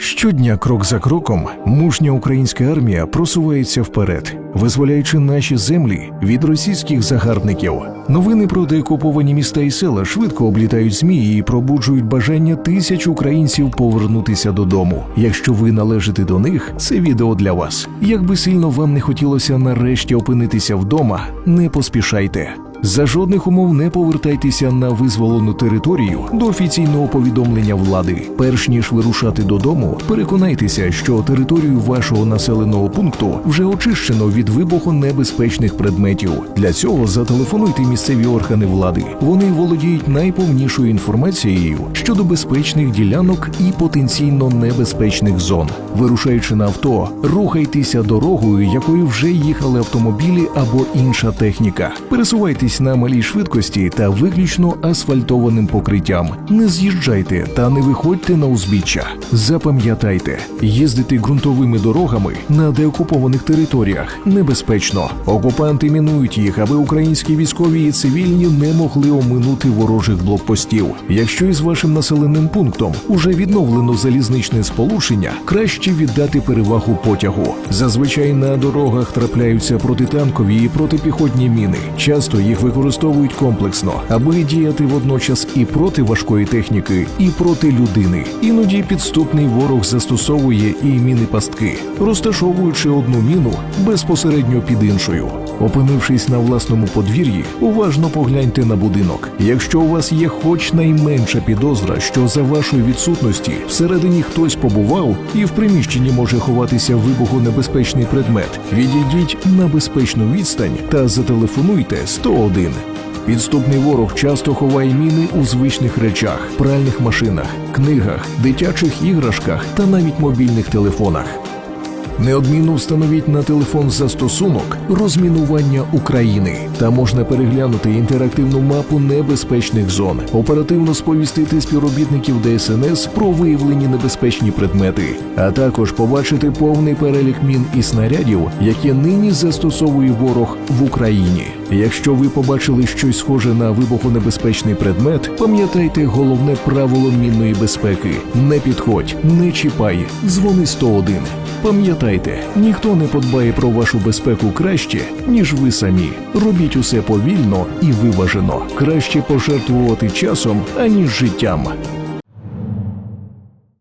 Щодня, крок за кроком, мужня українська армія просувається вперед, визволяючи наші землі від російських загарбників. Новини про деокуповані міста і села швидко облітають змі і пробуджують бажання тисяч українців повернутися додому. Якщо ви належите до них, це відео для вас. Як би сильно вам не хотілося нарешті опинитися вдома, не поспішайте. За жодних умов не повертайтеся на визволену територію до офіційного повідомлення влади. Перш ніж вирушати додому, переконайтеся, що територію вашого населеного пункту вже очищено від вибухонебезпечних предметів. Для цього зателефонуйте місцеві органи влади. Вони володіють найповнішою інформацією щодо безпечних ділянок і потенційно небезпечних зон. Вирушаючи на авто, рухайтеся дорогою, якою вже їхали автомобілі або інша техніка. Пересувайтесь на малій швидкості та виключно асфальтованим покриттям. Не з'їжджайте та не виходьте на узбіччя. Запам'ятайте, їздити ґрунтовими дорогами на деокупованих територіях небезпечно. Окупанти мінують їх, аби українські військові і цивільні не могли оминути ворожих блокпостів. Якщо із вашим населеним пунктом уже відновлено залізничне сполучення, краще віддати перевагу потягу. Зазвичай на дорогах трапляються протитанкові і протипіхотні міни. Часто їх використовують комплексно, аби діяти водночас і проти важкої техніки, і проти людини. Іноді підступний ворог застосовує і міни пастки, розташовуючи одну міну безпосередньо під іншою. Опинившись на власному подвір'ї, уважно погляньте на будинок. Якщо у вас є хоч найменша підозра, що за вашої відсутності всередині хтось побував і в приміщенні може ховатися вибухонебезпечний предмет, відійдіть на безпечну відстань та зателефонуйте 101. Підступний ворог часто ховає міни у звичних речах, пральних машинах, книгах, дитячих іграшках та навіть мобільних телефонах. Неодмінно встановіть на телефон застосунок розмінування України. та можна переглянути інтерактивну мапу небезпечних зон, оперативно сповістити співробітників ДСНС про виявлені небезпечні предмети, а також побачити повний перелік мін і снарядів, які нині застосовує ворог в Україні. Якщо ви побачили щось схоже на вибухонебезпечний предмет, пам'ятайте головне правило мінної безпеки: не підходь, не чіпай, дзвони 101. Пам'ятайте, ніхто не подбає про вашу безпеку краще, ніж ви самі. Робіть усе повільно і виважено. Краще пожертвувати часом, аніж життям.